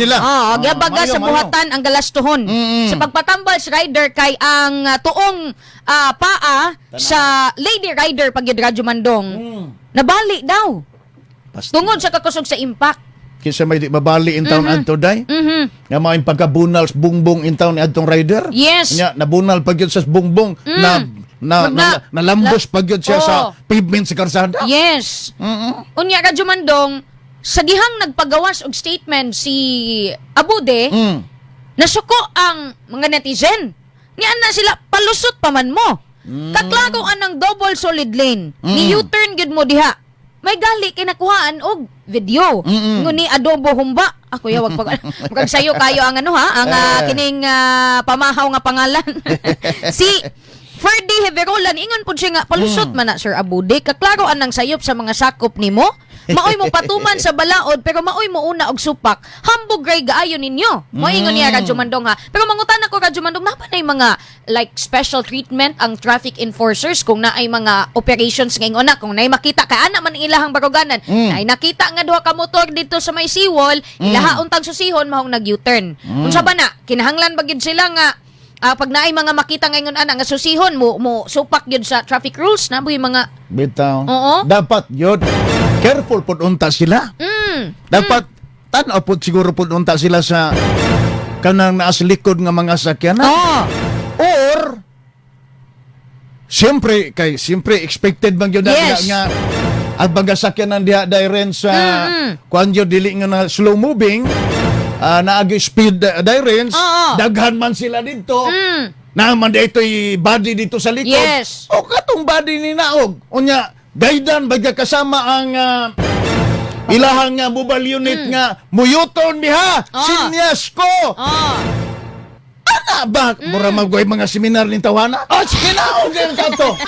sila. Oh, gabaga mayo, sa buhatan ang galastuhon. Mm-mm. Sa pagpatambal sa rider kay ang ah, tuong ah, paa sa lady rider pag radyo mandong. Mm. Nabali daw. Basta. Tungod sa kakusog sa impact. Kinsa may mabali in town adto day. Mhm. Nga mao pagkabunal sa bungbong in town ni adtong rider. Yes. Nya nabunal pag yun sa bungbong na na, Wag na, na- nalambos pag yun siya Oo. sa pavement sa karsada. Yes. Mm-mm. Unya radyo mandong sa dihang nagpagawas og statement si Abude, Mm. nasuko ang mga netizen. Niyan na sila palusot pa man mo. Kaklago anang double solid lane. Ni U-turn gid mo diha. May gali kinakuhaan og video. Mm-mm. Nguni adobo humba. Ako ya wag pag magag sayo kayo ang ano ha, ang Eh. kining ah, pamahaw nga pangalan. si Ferdy Heverolan ingon pud siya nga palusot man na Sir Abude kaklaro anang sayop sa mga sakop nimo. Maoy mo patuman sa balaod pero maoy mo una og supak. Hambog ray gaayo ninyo. Mo ingon niya Radyo Mandong ha. Pero mangutan ako Radyo Mandong na mga like special treatment ang traffic enforcers kung naay mga operations ngayon na kung naay makita kay ana man ang ilahang baruganan. Naay nakita nga duha ka motor dito sa may seawall, ilaha untang susihon mahong nag U-turn. Unsa ba na kinahanglan ba gid sila nga Ah, pag naay mga makita ngayon ana nga susihon mo mo supak gyud sa traffic rules na yung mga Bitaw. Oo. Dapat yun. Careful pud unta sila. mm, Dapat tan-aw pud siguro pud unta sila sa kanang naas likod nga mga sakyanan. oh, Or Siyempre kay siyempre expected bang yun na Yes. nga at baga sakyanan diha dairen sa Mm-mm. kuan yun dili nga na slow moving ah, naagi speed uh, Oo. daghan man sila dito mm, naman dito'y body dito sa likod Yes. o katong body ni naog unya gaydan baga kasama ang ah, ilahang nga mobile unit nga muyuton diha Oo. sinyas ko oh. Ana ba? Mura magway mga seminar ni tawana? Oh, sige na, okay ka to.